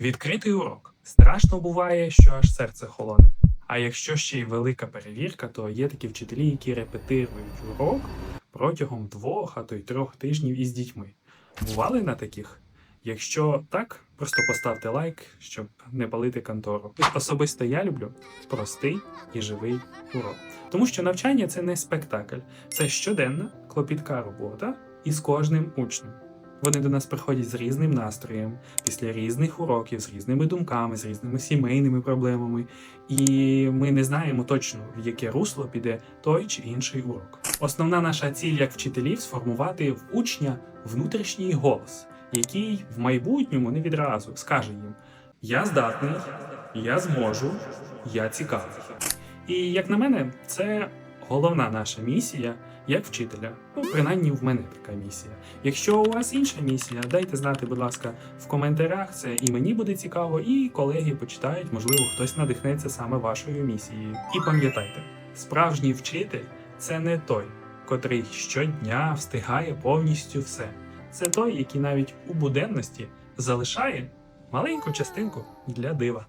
Відкритий урок. Страшно буває, що аж серце холоне. А якщо ще й велика перевірка, то є такі вчителі, які репетирують урок протягом двох, а то й трьох тижнів із дітьми. Бували на таких? Якщо так, просто поставте лайк, щоб не палити контору. Особисто я люблю простий і живий урок. Тому що навчання це не спектакль, це щоденна клопітка робота із кожним учнем. Вони до нас приходять з різним настроєм, після різних уроків, з різними думками, з різними сімейними проблемами, і ми не знаємо точно, в яке русло піде той чи інший урок. Основна наша ціль як вчителів сформувати в учня внутрішній голос, який в майбутньому не відразу скаже їм: Я здатний, я зможу, я цікавий. І як на мене, це головна наша місія як вчителя. Ну, принаймні в мене така місія. Якщо у вас інша місія, дайте знати, будь ласка, в коментарях. Це і мені буде цікаво, і колеги почитають, можливо, хтось надихнеться саме вашою місією. І пам'ятайте, справжній вчитель це не той, котрий щодня встигає повністю все. Це той, який навіть у буденності залишає маленьку частинку для дива.